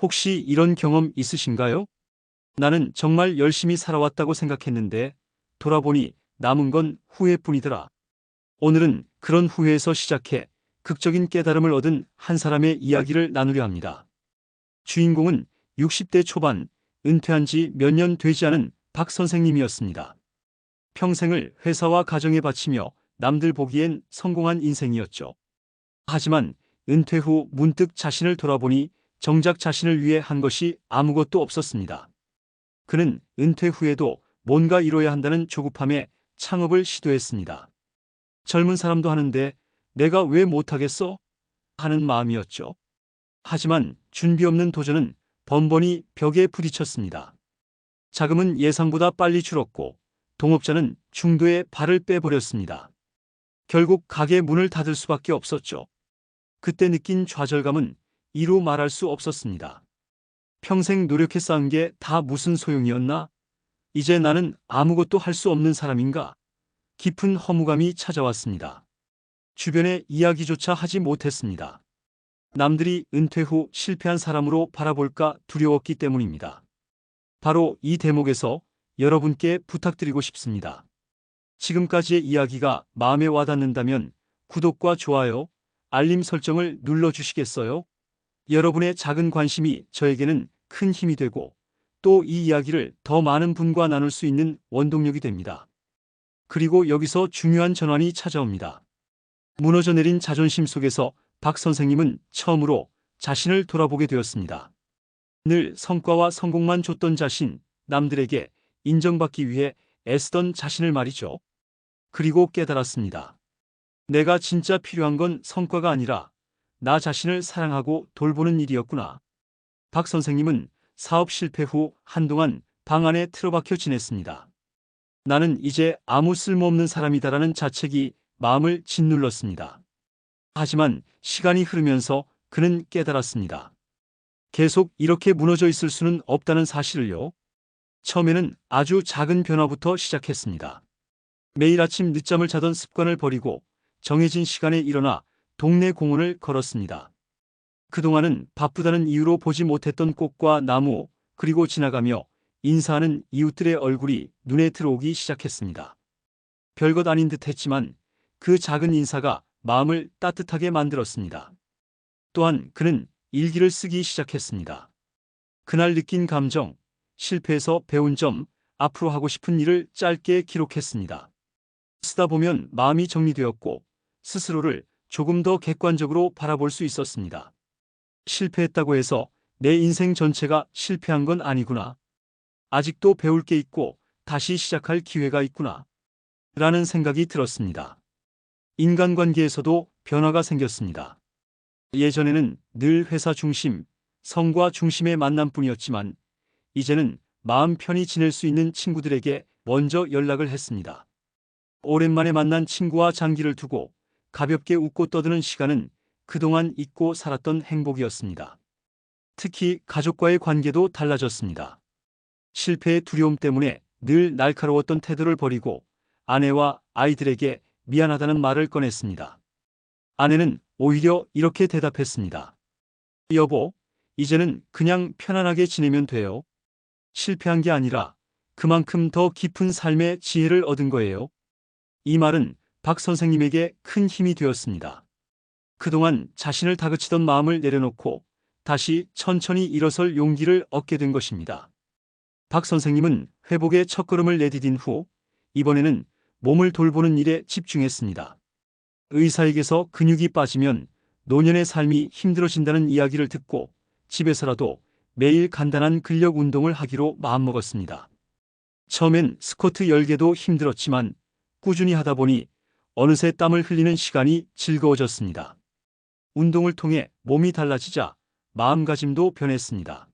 혹시 이런 경험 있으신가요? 나는 정말 열심히 살아왔다고 생각했는데 돌아보니 남은 건 후회뿐이더라. 오늘은 그런 후회에서 시작해 극적인 깨달음을 얻은 한 사람의 이야기를 나누려 합니다. 주인공은 60대 초반 은퇴한 지 몇 년 되지 않은 박 선생님이었습니다. 평생을 회사와 가정에 바치며 남들 보기엔 성공한 인생이었죠. 하지만 은퇴 후 문득 자신을 돌아보니 정작 자신을 위해 한 것이 아무것도 없었습니다. 그는 은퇴 후에도 뭔가 이뤄야 한다는 조급함에 창업을 시도했습니다. 젊은 사람도 하는데 내가 왜 못하겠어? 하는 마음이었죠. 하지만 준비 없는 도전은 번번이 벽에 부딪혔습니다. 자금은 예상보다 빨리 줄었고 동업자는 중도에 발을 빼버렸습니다. 결국 가게 문을 닫을 수밖에 없었죠. 그때 느낀 좌절감은 이루 말할 수 없었습니다. 평생 노력해 쌓은 게 다 무슨 소용이었나? 이제 나는 아무것도 할 수 없는 사람인가? 깊은 허무감이 찾아왔습니다. 주변에 이야기조차 하지 못했습니다. 남들이 은퇴 후 실패한 사람으로 바라볼까 두려웠기 때문입니다. 바로 이 대목에서 여러분께 부탁드리고 싶습니다. 지금까지의 이야기가 마음에 와닿는다면 구독과 좋아요, 알림 설정을 눌러주시겠어요? 여러분의 작은 관심이 저에게는 큰 힘이 되고 또 이 이야기를 더 많은 분과 나눌 수 있는 원동력이 됩니다. 그리고 여기서 중요한 전환이 찾아옵니다. 무너져 내린 자존심 속에서 박 선생님은 처음으로 자신을 돌아보게 되었습니다. 늘 성과와 성공만 줬던 자신, 남들에게 인정받기 위해 애쓰던 자신을 말이죠. 그리고 깨달았습니다. 내가 진짜 필요한 건 성과가 아니라 나 자신을 사랑하고 돌보는 일이었구나. 박 선생님은 사업 실패 후 한동안 방 안에 틀어박혀 지냈습니다. 나는 이제 아무 쓸모없는 사람이다라는 자책이 마음을 짓눌렀습니다. 하지만 시간이 흐르면서 그는 깨달았습니다. 계속 이렇게 무너져 있을 수는 없다는 사실을요. 처음에는 아주 작은 변화부터 시작했습니다. 매일 아침 늦잠을 자던 습관을 버리고 정해진 시간에 일어나 동네 공원을 걸었습니다. 그동안은 바쁘다는 이유로 보지 못했던 꽃과 나무, 그리고 지나가며 인사하는 이웃들의 얼굴이 눈에 들어오기 시작했습니다. 별것 아닌 듯 했지만 그 작은 인사가 마음을 따뜻하게 만들었습니다. 또한 그는 일기를 쓰기 시작했습니다. 그날 느낀 감정, 실패에서 배운 점, 앞으로 하고 싶은 일을 짧게 기록했습니다. 쓰다 보면 마음이 정리되었고 스스로를 조금 더 객관적으로 바라볼 수 있었습니다. 실패했다고 해서 내 인생 전체가 실패한 건 아니구나. 아직도 배울 게 있고 다시 시작할 기회가 있구나. 라는 생각이 들었습니다. 인간관계에서도 변화가 생겼습니다. 예전에는 늘 회사 중심, 성과 중심의 만남뿐이었지만 이제는 마음 편히 지낼 수 있는 친구들에게 먼저 연락을 했습니다. 오랜만에 만난 친구와 장기를 두고 가볍게 웃고 떠드는 시간은 그동안 잊고 살았던 행복이었습니다. 특히 가족과의 관계도 달라졌습니다. 실패의 두려움 때문에 늘 날카로웠던 태도를 버리고 아내와 아이들에게 미안하다는 말을 꺼냈습니다. 아내는 오히려 이렇게 대답했습니다. 여보, 이제는 그냥 편안하게 지내면 돼요. 실패한 게 아니라 그만큼 더 깊은 삶의 지혜를 얻은 거예요. 이 말은 박 선생님에게 큰 힘이 되었습니다. 그동안 자신을 다그치던 마음을 내려놓고 다시 천천히 일어설 용기를 얻게 된 것입니다. 박 선생님은 회복의 첫걸음을 내디딘 후 이번에는 몸을 돌보는 일에 집중했습니다. 의사에게서 근육이 빠지면 노년의 삶이 힘들어진다는 이야기를 듣고 집에서라도 매일 간단한 근력 운동을 하기로 마음먹었습니다. 처음엔 스쿼트 10개도 힘들었지만 꾸준히 하다 보니 어느새 땀을 흘리는 시간이 즐거워졌습니다. 운동을 통해 몸이 달라지자 마음가짐도 변했습니다.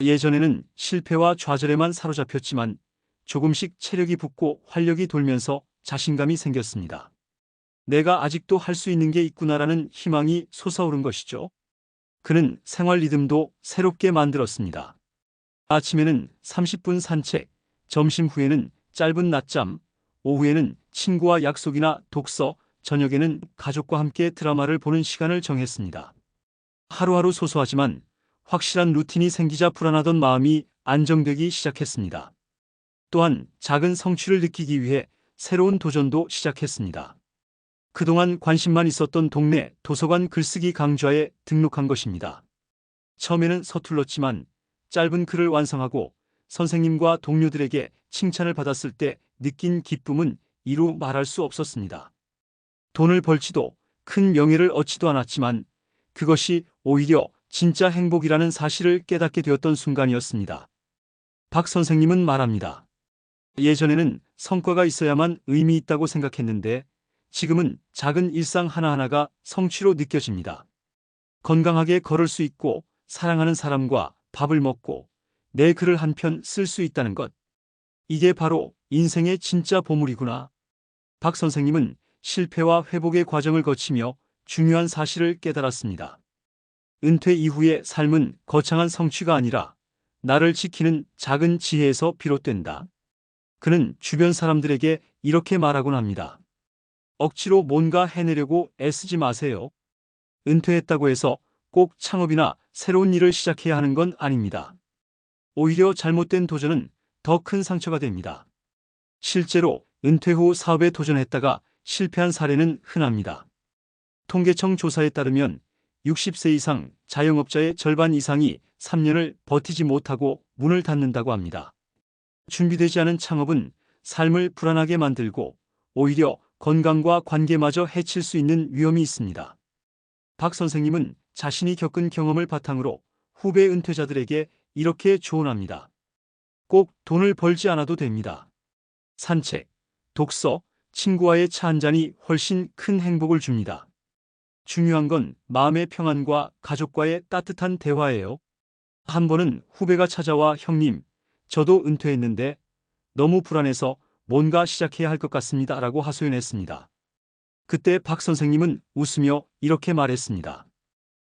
예전에는 실패와 좌절에만 사로잡혔지만 조금씩 체력이 붙고 활력이 돌면서 자신감이 생겼습니다. 내가 아직도 할 수 있는 게 있구나라는 희망이 솟아오른 것이죠. 그는 생활 리듬도 새롭게 만들었습니다. 아침에는 30분 산책, 점심 후에는 짧은 낮잠, 오후에는 친구와 약속이나 독서, 저녁에는 가족과 함께 드라마를 보는 시간을 정했습니다. 하루하루 소소하지만 확실한 루틴이 생기자 불안하던 마음이 안정되기 시작했습니다. 또한 작은 성취를 느끼기 위해 새로운 도전도 시작했습니다. 그동안 관심만 있었던 동네 도서관 글쓰기 강좌에 등록한 것입니다. 처음에는 서툴렀지만 짧은 글을 완성하고 선생님과 동료들에게 칭찬을 받았을 때 느낀 기쁨은 이루 말할 수 없었습니다. 돈을 벌지도 큰 명예를 얻지도 않았지만 그것이 오히려 진짜 행복이라는 사실을 깨닫게 되었던 순간이었습니다. 박 선생님은 말합니다. 예전에는 성과가 있어야만 의미 있다고 생각했는데 지금은 작은 일상 하나하나가 성취로 느껴집니다. 건강하게 걸을 수 있고 사랑하는 사람과 밥을 먹고 내 글을 한 편 쓸 수 있다는 것. 이게 바로 인생의 진짜 보물이구나. 박 선생님은 실패와 회복의 과정을 거치며 중요한 사실을 깨달았습니다. 은퇴 이후의 삶은 거창한 성취가 아니라 나를 지키는 작은 지혜에서 비롯된다. 그는 주변 사람들에게 이렇게 말하곤 합니다. 억지로 뭔가 해내려고 애쓰지 마세요. 은퇴했다고 해서 꼭 창업이나 새로운 일을 시작해야 하는 건 아닙니다. 오히려 잘못된 도전은 더 큰 상처가 됩니다. 실제로 은퇴 후 사업에 도전했다가 실패한 사례는 흔합니다. 통계청 조사에 따르면 60세 이상 자영업자의 절반 이상이 3년을 버티지 못하고 문을 닫는다고 합니다. 준비되지 않은 창업은 삶을 불안하게 만들고 오히려 건강과 관계마저 해칠 수 있는 위험이 있습니다. 박 선생님은 자신이 겪은 경험을 바탕으로 후배 은퇴자들에게 이렇게 조언합니다. 꼭 돈을 벌지 않아도 됩니다. 산책, 독서, 친구와의 차 한 잔이 훨씬 큰 행복을 줍니다. 중요한 건 마음의 평안과 가족과의 따뜻한 대화예요. 한 번은 후배가 찾아와 형님, 저도 은퇴했는데 너무 불안해서 뭔가 시작해야 할 것 같습니다. 라고 하소연했습니다. 그때 박 선생님은 웃으며 이렇게 말했습니다.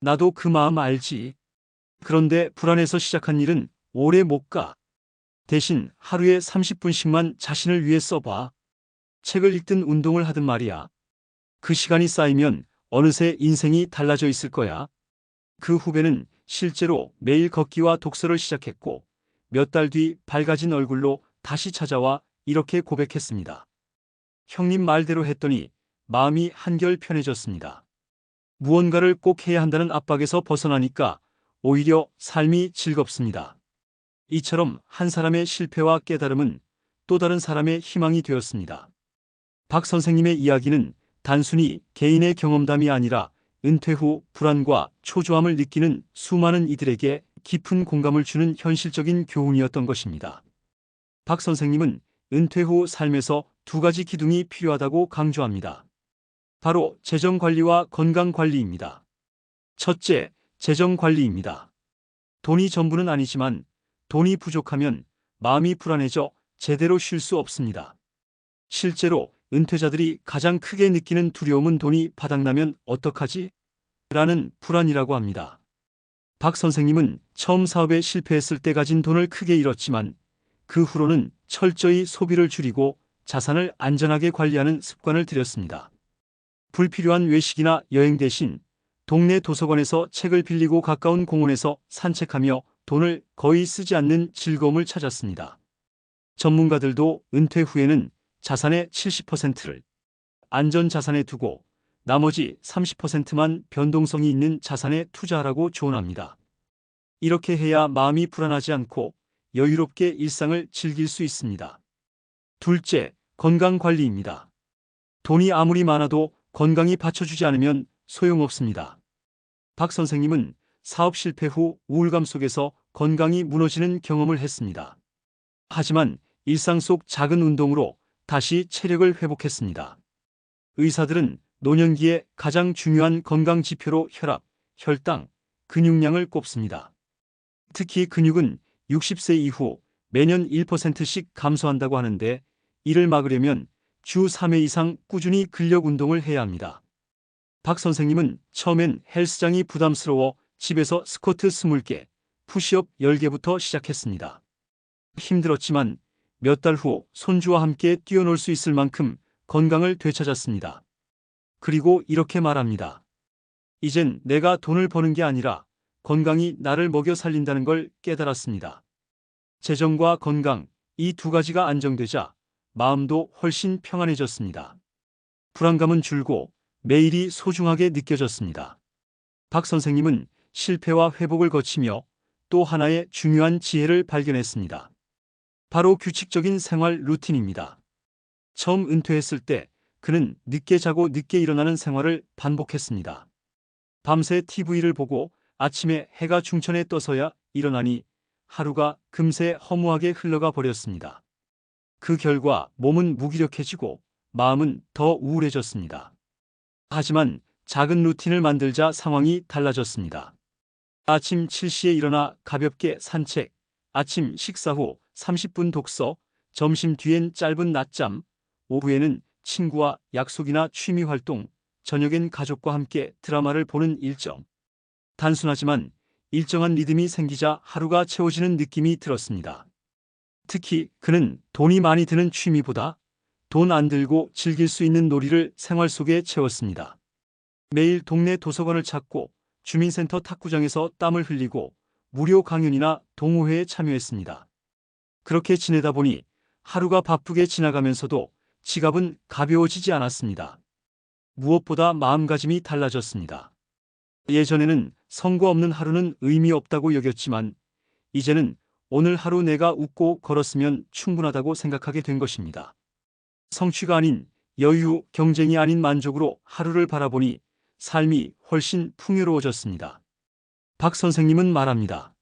나도 그 마음 알지. 그런데 불안해서 시작한 일은 오래 못 가. 대신 하루에 30분씩만 자신을 위해 써봐. 책을 읽든 운동을 하든 말이야. 그 시간이 쌓이면 어느새 인생이 달라져 있을 거야. 그 후배는 실제로 매일 걷기와 독서를 시작했고 몇 달 뒤 밝아진 얼굴로 다시 찾아와 이렇게 고백했습니다. 형님 말대로 했더니 마음이 한결 편해졌습니다. 무언가를 꼭 해야 한다는 압박에서 벗어나니까 오히려 삶이 즐겁습니다. 이처럼 한 사람의 실패와 깨달음은 또 다른 사람의 희망이 되었습니다. 박 선생님의 이야기는 단순히 개인의 경험담이 아니라 은퇴 후 불안과 초조함을 느끼는 수많은 이들에게 깊은 공감을 주는 현실적인 교훈이었던 것입니다. 박 선생님은 은퇴 후 삶에서 두 가지 기둥이 필요하다고 강조합니다. 바로 재정 관리와 건강 관리입니다. 첫째, 재정 관리입니다. 돈이 전부는 아니지만 돈이 부족하면 마음이 불안해져 제대로 쉴 수 없습니다. 실제로 은퇴자들이 가장 크게 느끼는 두려움은 돈이 바닥나면 어떡하지? 라는 불안이라고 합니다. 박 선생님은 처음 사업에 실패했을 때 가진 돈을 크게 잃었지만 그 후로는 철저히 소비를 줄이고 자산을 안전하게 관리하는 습관을 들였습니다. 불필요한 외식이나 여행 대신 동네 도서관에서 책을 빌리고 가까운 공원에서 산책하며 돈을 거의 쓰지 않는 즐거움을 찾았습니다. 전문가들도 은퇴 후에는 자산의 70%를 안전 자산에 두고 나머지 30%만 변동성이 있는 자산에 투자하라고 조언합니다. 이렇게 해야 마음이 불안하지 않고 여유롭게 일상을 즐길 수 있습니다. 둘째, 건강 관리입니다. 돈이 아무리 많아도 건강이 받쳐주지 않으면 소용없습니다. 박 선생님은 사업 실패 후 우울감 속에서 건강이 무너지는 경험을 했습니다. 하지만 일상 속 작은 운동으로 다시 체력을 회복했습니다. 의사들은 노년기에 가장 중요한 건강 지표로 혈압, 혈당, 근육량을 꼽습니다. 특히 근육은 60세 이후 매년 1%씩 감소한다고 하는데 이를 막으려면 주 3회 이상 꾸준히 근력 운동을 해야 합니다. 박 선생님은 처음엔 헬스장이 부담스러워 집에서 스쿼트 20개, 푸시업 10개부터 시작했습니다. 힘들었지만 몇 달 후 손주와 함께 뛰어놀 수 있을 만큼 건강을 되찾았습니다. 그리고 이렇게 말합니다. 이젠 내가 돈을 버는 게 아니라 건강이 나를 먹여 살린다는 걸 깨달았습니다. 재정과 건강, 이 두 가지가 안정되자 마음도 훨씬 평안해졌습니다. 불안감은 줄고 매일이 소중하게 느껴졌습니다. 박 선생님은 실패와 회복을 거치며 또 하나의 중요한 지혜를 발견했습니다. 바로 규칙적인 생활 루틴입니다. 처음 은퇴했을 때 그는 늦게 자고 늦게 일어나는 생활을 반복했습니다. 밤새 TV를 보고 아침에 해가 중천에 떠서야 일어나니 하루가 금세 허무하게 흘러가 버렸습니다. 그 결과 몸은 무기력해지고 마음은 더 우울해졌습니다. 하지만 작은 루틴을 만들자 상황이 달라졌습니다. 아침 7시에 일어나 가볍게 산책, 아침 식사 후 30분 독서, 점심 뒤엔 짧은 낮잠, 오후에는 친구와 약속이나 취미 활동, 저녁엔 가족과 함께 드라마를 보는 일정. 단순하지만 일정한 리듬이 생기자 하루가 채워지는 느낌이 들었습니다. 특히 그는 돈이 많이 드는 취미보다 돈 안 들고 즐길 수 있는 놀이를 생활 속에 채웠습니다. 매일 동네 도서관을 찾고 주민센터 탁구장에서 땀을 흘리고 무료 강연이나 동호회에 참여했습니다. 그렇게 지내다 보니 하루가 바쁘게 지나가면서도 지갑은 가벼워지지 않았습니다. 무엇보다 마음가짐이 달라졌습니다. 예전에는 성과 없는 하루는 의미 없다고 여겼지만 이제는 오늘 하루 내가 웃고 걸었으면 충분하다고 생각하게 된 것입니다. 성취가 아닌 여유, 경쟁이 아닌 만족으로 하루를 바라보니 삶이 훨씬 풍요로워졌습니다. 박 선생님은 말합니다.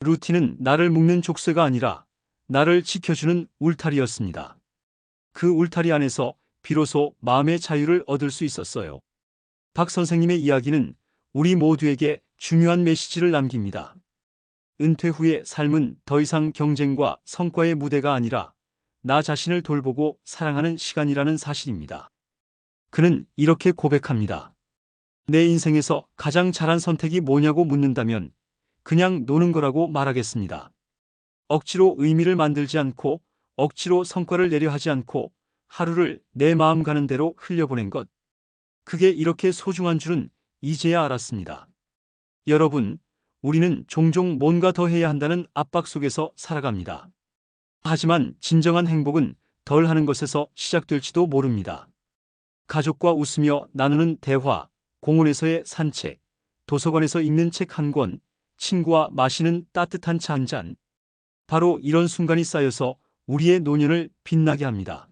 루틴은 나를 묶는 족쇄가 아니라 나를 지켜주는 울타리였습니다. 그 울타리 안에서 비로소 마음의 자유를 얻을 수 있었어요. 박 선생님의 이야기는 우리 모두에게 중요한 메시지를 남깁니다. 은퇴 후의 삶은 더 이상 경쟁과 성과의 무대가 아니라 나 자신을 돌보고 사랑하는 시간이라는 사실입니다. 그는 이렇게 고백합니다. 내 인생에서 가장 잘한 선택이 뭐냐고 묻는다면 그냥 노는 거라고 말하겠습니다. 억지로 의미를 만들지 않고 억지로 성과를 내려 하지 않고 하루를 내 마음 가는 대로 흘려보낸 것. 그게 이렇게 소중한 줄은 이제야 알았습니다. 여러분, 우리는 종종 뭔가 더 해야 한다는 압박 속에서 살아갑니다. 하지만 진정한 행복은 덜 하는 것에서 시작될지도 모릅니다. 가족과 웃으며 나누는 대화, 공원에서의 산책, 도서관에서 읽는 책 한 권, 친구와 마시는 따뜻한 차 한 잔. 바로 이런 순간이 쌓여서 우리의 노년을 빛나게 합니다.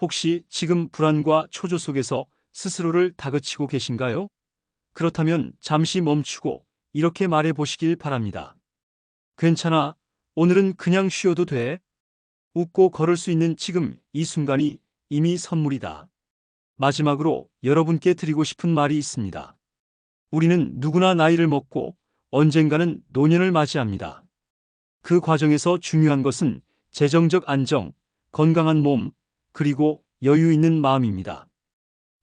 혹시 지금 불안과 초조 속에서 스스로를 다그치고 계신가요? 그렇다면 잠시 멈추고 이렇게 말해 보시길 바랍니다. 괜찮아. 오늘은 그냥 쉬어도 돼. 웃고 걸을 수 있는 지금 이 순간이 이미 선물이다. 마지막으로 여러분께 드리고 싶은 말이 있습니다. 우리는 누구나 나이를 먹고 언젠가는 노년을 맞이합니다. 그 과정에서 중요한 것은 재정적 안정, 건강한 몸, 그리고 여유 있는 마음입니다.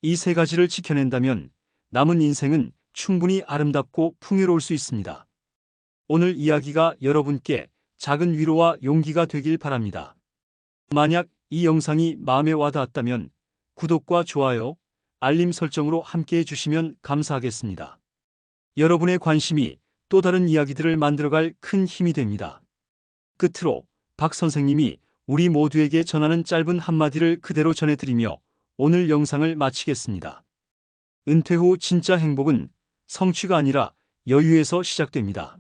이 세 가지를 지켜낸다면 남은 인생은 충분히 아름답고 풍요로울 수 있습니다. 오늘 이야기가 여러분께 작은 위로와 용기가 되길 바랍니다. 만약 이 영상이 마음에 와닿았다면 구독과 좋아요, 알림 설정으로 함께 해 주시면 감사하겠습니다. 여러분의 관심이 또 다른 이야기들을 만들어갈 큰 힘이 됩니다. 끝으로 박 선생님이 우리 모두에게 전하는 짧은 한마디를 그대로 전해드리며 오늘 영상을 마치겠습니다. 은퇴 후 진짜 행복은 성취가 아니라 여유에서 시작됩니다.